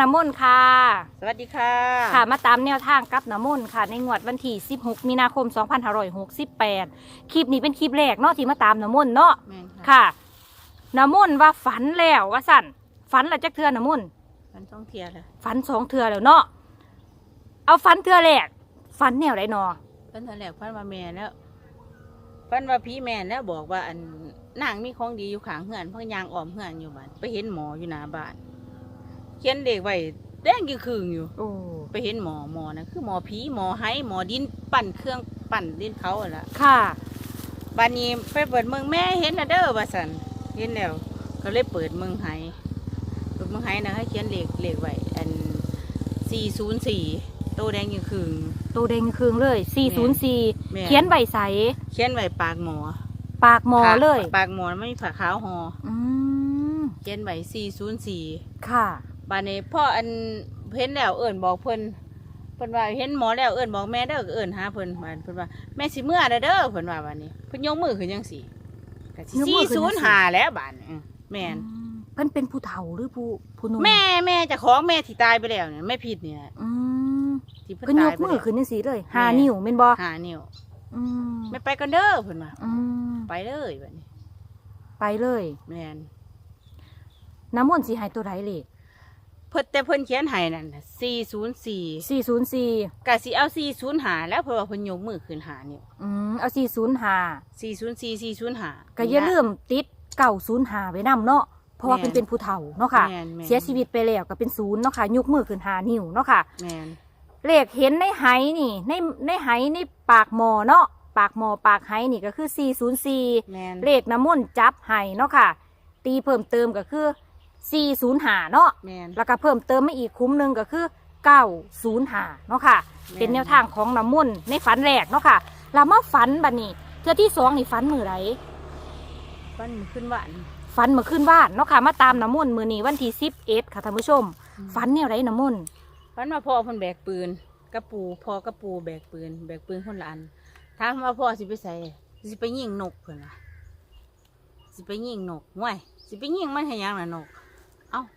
น้ำมนต์ค่ะ สวัสดีค่ะ ค่ะ มาตามแนวทางกับน้ำมนต์ค่ะ ในงวดวันที่ 16 มีนาคม 2568 คลิปนี้เป็นคลิปแรกเนาะที่มาตามน้ำมนต์เนาะ แม่นค่ะค่ะ น้ำมนต์ว่าฝันแล้วว่าสั่น ฝันแล้วจักเทือน้ำมนต์ มันต้องเทียร์เลยฝันสองเทือแล้วเนาะ เอาฝันเทือแรก ฝันแนวไรนอเพิ่นตอนแรกเพิ่นว่าแม่แล้วเพิ่นว่าพี่แม่แล้วบอกว่าอันนางมีของดีอยู่ข้างเฮือนเพิ่นยางอ้อมเฮือนอยู่บ้านไปเห็นหมออยู่หน้าบ้านเขียนเด็กไว้แดงกี่คืงอยู่ โอ้ไปเห็นหมอหมอนะคือหมอผีหมอไห้หมอดินปั่นเครื่องปั่นดินเขาอะล่ะค่ะบ้านนี้ไปเปิดเมืองแม่เห็นนะเด้อว่าสันเห็นแล้วก็เลยเปิดเมืองไห้เปิดเมืองไห้นะให้เขียนเลขเลขไว้อันสี่ศูนย์สี่โตแดงกี่คืง ตัวเด้งคืงเลย404แม่เขียนใบใส เขียนไว้ปากหมอปากหมอเลย ปากหมอไม่มีผ้าขาวหออืมเขียนไว้สี่ศูนย์สี่ค่ะ บานนี้พ่ออันเห็นแล้วเอิ่นบอกเพิ่นเพิ่นว่าเห็นหมอแล้วเอิ่นบอกแม่เด้อก็เอิ่นหาเพิ่นบานเพิ่นว่าแม่สิเมื่อเด้อเด้อเพิ่นว่าบานนี้เพิ่นยกมือขึ้นจังสี่ก็สิยกมืสี่อขึ้นจัศูงนย์สี่หาแล้วบานนี้อืมแม่นอืมเพิ่นเป็นผู้เฒ่าหรือผู้ผู้หนุ่มแม่แม่เจะของแม่ที่ตายไปแล้วเนี่ยแม่ผิดเนี่ยอืมที่เพิ่นเพิ่นยตายกไปมือแล้ว ขึ้นจังซี่เลยแม่หานิ้วแม่นบ่หานิ้วอืมไม่ไปกันเด้อเพิ่นว่าอืมไปเลยบัดนี้ไปเลย แม่นน้ำมนต์สิให้ตัวใดเลข เพิ่นแต่เพิ่นเขียนให้นั่นน่ะ404 404ก็สิเอา405แล้วเพิ่นว่าเพิ่นยกมือขึ้นหานิ้วอืมเอา405 404 405ก็อย่าลืมติด905ไว้นํเนาะเพราะว่าแม่เพิ่นเป็นผู้เฒ่าเนาะค่ะ แม่นแม่น เสียชีวิตไปแล้วก็เป็นศูนย์เนาะค่ะยกมือขึ้นหานิ้วเนาะค่ะ แม่นเลขเห็นในไหนี่ ในในไหในปากหมอเนาะปากหมอปากไหนี่ก็คือ 404 แม่นเลขน้ำมนต์จับให้เนาะค่ะ ตีเพิ่มเติมก็คือ 405 เนาะแม่นแล้วก็เพิ่มเติมมาอีกคุ้มหนึ่งก็คือ 905 เนาะค่ะ แม่น เป็นแนวทางของน้ำมนต์ในฝันแรกเนาะค่ะเรามาฝันบัดนี้เทือที่สองนี่ฝันมือไรวันมื้อขึ้นบ้านฝันเมื่อคืนว่านเนาะค่ะ มาตามน้ำมนต์มือนี้วันที่11ค่ะท่านผู้ชม ฝันแนวไรน้ำมนต์วันมาพ่อเพิ่นแบกปืนกระปูพ่อกระปูแบกปืน แบกปืนคนละอันถามว่าพ่อสิไปใส่สิไปยิงนกเพิ่นว่าสิไปยิงนกห่วยสิไปยิงมันให้หยังน่ะนกเอ้า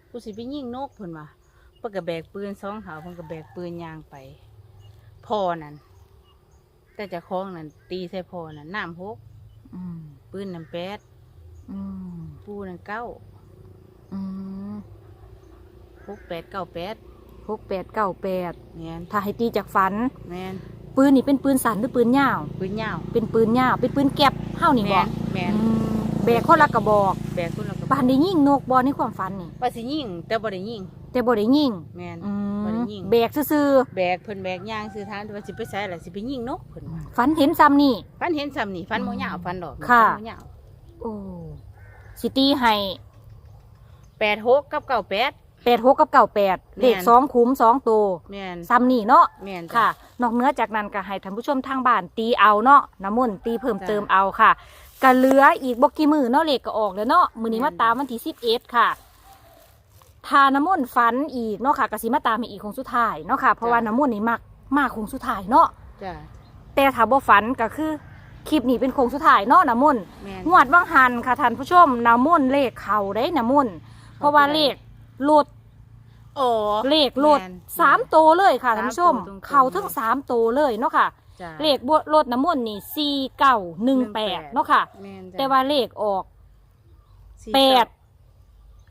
กูสิไปยิงนกเพิ่นว่าเพิ่นก็แบกปืนสองเขาเพิ่นก็แบกปืนยางไปพ่อนั่นแต่เจะคล้าของนั่นตีใส่พ่อนั่นน้ำหกอืมปืนนั่นแปดอืมปูนั่นเก้าอืมหกแปดเก้าแปดหกแปดเก้าแปดแม่นถ้าให้ตีจากฝัน แม่นปืนนี่เป็นปืนสั้นหรือปืนยาว ปืนยาวเป็นปืนยาวเป็นปืนแก็บเฮ้านี่บแม่อกนแม่นแบกคนละกระบอก แบกคนละกระ ปานได้ยิงนกบอในความฝันนี่ ว่าสิยิงแต่บ่ได้ยิงแต่บ่ได้ยิงแม่น อืมบ่ได้ยิงแบกซื่อแบกเพิ่นแบกย่างซื้อทานแต่ว่าสิไปใส่ล่ะสิไปยิงนกเพิ่นว่าๆฝันเห็นซ้ำนี่ฟันเห็นซ้ำนี่ฟันบ่ยาวฟันดอกค่ะฟันบ่ยาวโอ้สิตีให้86กับ98 แปดหกกับเก้าแปดแม่น เลขสองคุ้มสองตัวแม่นซ้ำนี่เนาะ แม่นจ้ ค่ะ นอกเหนื้อจากนั้นก็ให้ท่านผู้ชมทางบ้านตีเอาเนาะน้ำมนต์ตีเพิ่มจ้ะเติมเอาค่ะ ก็เหลืออีกบกี่มือเนาะเลขก็ออกแล้วเนาะมือนี้แม่มานตามวันที่สิบเอ็ดค่ะทาน้ำมนต์ฝันอีกเนาะค่ะกสิมาตามให้อีกคงสุดท้ายเนาะค่ะเพราะว่าน้ำมนต์นี่มักมากคงสุดท้ายเนาะจ้ะแต่ถ้าบ่ฝันก็คือคลิปนี้เป็นโคงสุดท้ายเนาะน้ำมนต์แม่นงวดว่างหันค่ะท่านผู้ชมน้ำมนต์เลขเข่าได้น้ำมนต์เพราะว่าเลขหลุด โอ้ เลขหลุดแม่นสามตัวเลยค่ะท่านผู้ชม สามตัวตรงๆ เข่าทั้งสามตัวเลยเนาะค่ะ จ้ะเลขบวรถน้ำมนต์นี่สี่เก้าหนึ่งแปดเนาะค่ะแม่นจ้ะแต่ว่าเลขออกสี่แปด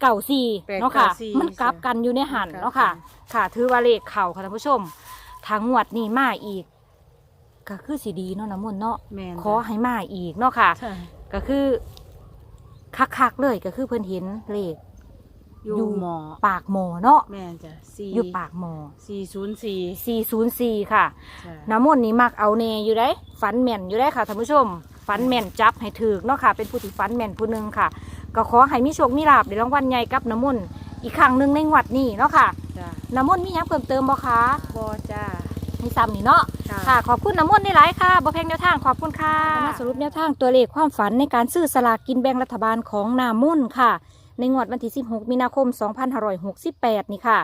เก่าสี่แปดเนาะค่ะ เก้าสี่มันกลับกันอยู่ในหันมันกลับเนาะค่ะกันค่ะ ถือว่าเลขเข่าค่ะท่านผู้ชมทางงวดนี่มาอีก ก็คือสีดีเนาะน้ำมนต์เนาะแม่นขอให้มาอีกเนาะค่ะ ใช่ ก็คือคักๆเลยก็คือเพิ่นเห็นเลข อยู่อยู่หมอ ปากหมอเนาะแม่นจ้ะสี่อยู่ปากหมอ404 404 ค่ะ จ้ะน้ำมนต์นี่มักเอาเนอยู่ได้ฝันแม่นอยู่ได้ค่ะท่านผู้ชมฝันแม่นจับให้ถือเนาะค่ะ เป็นผู้ที่ฝันแม่นผู้หนึ่งค่ะ ก็ขอให้มีโชคมีลาบในรางวัลใหญ่กับน้ำมนต์อีกครั้งหนึ่งในงวดนี้เนาะค่ะ จ้ะน้ำมนต์มีหยังเพิ่มเติมบ่คะบ่จ้ามีซ้ำนี่เนาะ ค่ะ ขอบคุณน้ำมนต์ได้หลายค่ะบ่แพงแนวทางขอบคุณค่ะมาสรุปแนวทางตัวเลขความฝันในการซื้อสลากกินแบ่งรัฐบาลของน้ำมนต์ค่ะ ในงวดวันที่ 16 มีนาคม 2568 นี่ค่ะ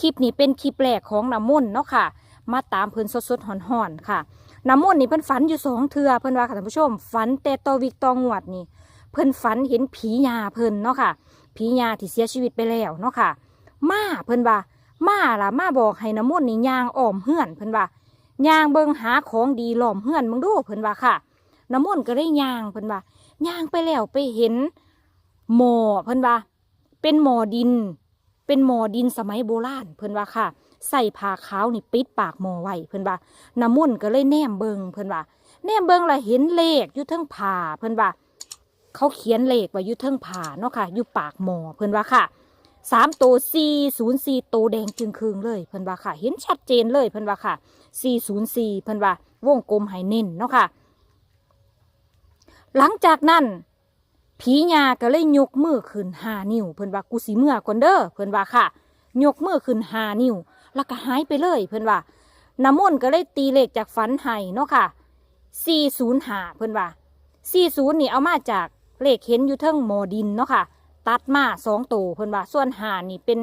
คลิปนี้เป็นคลิปแรกของน้ำมนต์เนาะค่ะ มาตามเพิ่นสดๆห่อนๆค่ะ น้ำมนต์นี่เพิ่นฝันอยู่สองเทือเพิ่นว่าค่ะท่านผู้ชม ฝันแต่ตอวิกตองวดนี่ เพิ่นฝันเห็นผียาเพิ่นเนาะค่ะ ผียาที่เสียชีวิตไปแล้วเนาะค่ะ มาเพิ่นว่า มาล่ะมาบอกให้น้ำมนต์นี่ยางอ้อมเฮือนเพิ่นว่าย่างเบิ่งหาของดีหลอมเฮือนมึงดูเพิ่นว่าค่ะน้ำมนต์ก็ได้ย่างเพิ่นว่าย่างไปแล้วไปเห็น หมอเพิ่นว่า เป็นหมอดิน เป็นหมอดินสมัยโบราณเพิ่นว่าค่ะ ใส่ผ้าขาวนี่ปิดปากหมอไว้เพิ่นว่าน้ำมนต์ก็เลยแนมเบิงเพิ่นว่า แนมเบิงละเห็นเลขอยู่เทิงผ้าเพิ่นว่า เขาเขียนเลขไว้อยู่เทิงผ้าเนาะค่ะอยู่ปากหมอเพิ่นว่าค่ะสามตัวสี่ศูนย์สี่ตัวแดงจึงคืงเลยเพิ่นว่าค่ะ เห็นชัดเจนเลยเพิ่นว่าค่ะสี่ศูนย์สี่เพิ่นว่าวงกลมให้เน้นเนาะค่ะ หลังจากนั้น ผีญาก็เลยยกมือขึ้นหานิ้วเพิ่นว่ากูสิเมื่อก่อนเด้อเพิ่นว่าค่ะ ยกมือขึ้นหานิ้วแล้วก็หายไปเลยเพิ่นว่าน้ำมนต์ก็เลยตีเลขจากฝันให้เนาะค่ะ405เพิ่นว่า40นี่เอามาจากเลขเห็นอยู่เทิงหมอดินเนาะค่ะ ตัดมาสองตัวเพิ่นว่าส่วนหานี่เป็น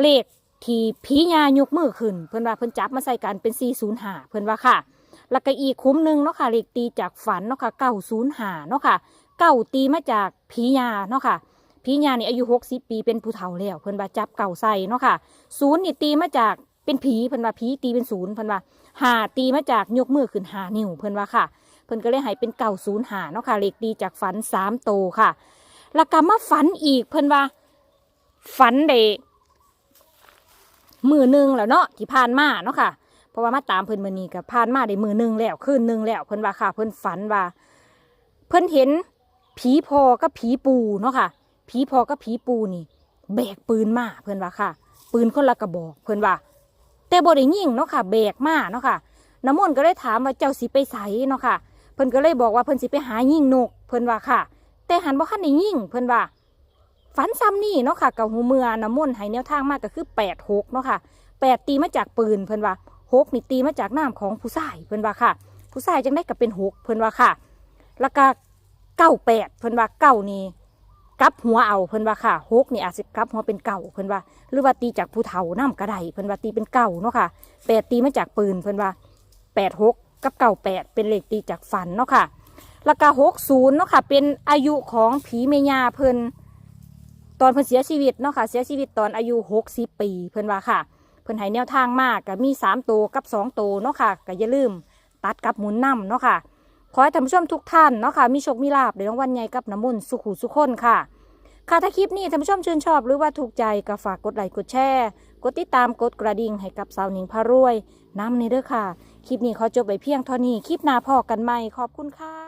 เลขที่ผีญายกมือขึ้น เพิ่นว่าเพิ่นจับมาใส่กันเป็น 405 เพิ่นว่าค่ะ แล้วก็อีกคุ้มหนึ่งเนาะค่ะเลขตีจากฝันเนาะค่ะ905เนาะค่ะ เก้าตีมาจากผีญาเนาะค่ะผีญานี่อายุหกสิบปีเป็นผู้เฒ่าแล้วเพิ่นว่าจับเก่าใส่เนาะค่ะศูนย์นี่ตีมาจากเป็นผีเพิ่นว่าผีตีเป็นศูนย์เพิ่นว่าหาตีมาจากยกมือขึ้นหานิ้วเพิ่นว่าค่ะ เพิ่นก็เลยให้เป็นเก่าศูนย์หาเนาะค่ะเลขตีจากฝันสามโตค่ะ แล้วก็มาฝันอีกเพิ่นว่า ฝันได้มือหนึ่งแล้วเนาะที่ผ่านมาเนาะค่ะ เพราะว่ามาตามเพิ่นมือนี้กับผ่านมาได้มือหนึ่งแล้วคืนหนึ่งแล้วเพิ่นว่าค่ะ เพิ่นฝันว่า เพิ่นเห็น ผีพอกับผีปูเนาะค่ะ ผีพอกับผีปูนี่ แบกปืนมาเพิ่อนว่าค่ะ ปืนคนละกระบอกเพิ่อนว่า แต่บ่ได้ยิงเนาะค่ะ แบกมาเนาะค่ะน้ำมนต์ก็เลยถามว่าเจ้าสิไปไสเนาะค่ะ เพิ่อนก็เลยบอกว่าเพิ่อนสิไปหายิงนก เพิ่อนว่าค่ะ แต่หันบ่คันได้ยิงเพิ่อนว่าฝันซ้ำนี่เนาะค่ะกับหูเมือน้ำมนต์ให้แนวทางมากก็คือแปดหกเนาะค่ะแปดตีมาจากปืนเพิ่อนว่าหกนี่ตีมาจากน้ำของผู้ชายเพิ่อนว่าค่ะ ผู้ชายจังได้กับเป็นหกเพิ่อนว่าค่ะแล้วก็ เก้าแปดเพิ่นว่าเก้านี่กลับหัวเอาเพิ่นว่าค่ะหกนี่อาจจะกลับหัวเป็นเก้าเพิ่นว่า หรือว่าตีจากผู้เฒ่าน้ำกระไดเพิ่นว่าตีเป็นเก้าเนาะค่ะแปดตีมาจากปืนเพิ่นว่าแปดหกกับเก้าแปดเป็นเลขตีจากฝันเนาะค่ะแล้วก็หกศูนย์เนาะค่ะ เป็นอายุของผีเมยาเพิ่นตอนเพิ่นเสียชีวิตเนาะค่ะ เสียชีวิตตอนอายุหกสิบปีเพิ่นว่าค่ะ เพิ่นให้แนวทางมากก็มีสามตัวกับสองตัวเนาะค่ะก็อย่าลืมตัดกับหมุนนำเนาะค่ะ ขอให้ท่านผู้ชมทุกท่านเนาะค่ะมีโชคมีลาบในรางวัลใหญ่กับน้ำมนต์สุขุสุขคนค่ะ ค่ะถ้าคลิปนี้ท่านผู้ชมชื่นชอบหรือว่าถูกใจก็ฝากกดไลค์กดแชร์กดติดตามกดกระดิ่งให้กับสาวหนิงพารวยน้ำในเด้อค่ะ คลิปนี้ขอจบไปเพียงเท่านี้คลิปหน้าพอกันใหม่ขอบคุณค่ะ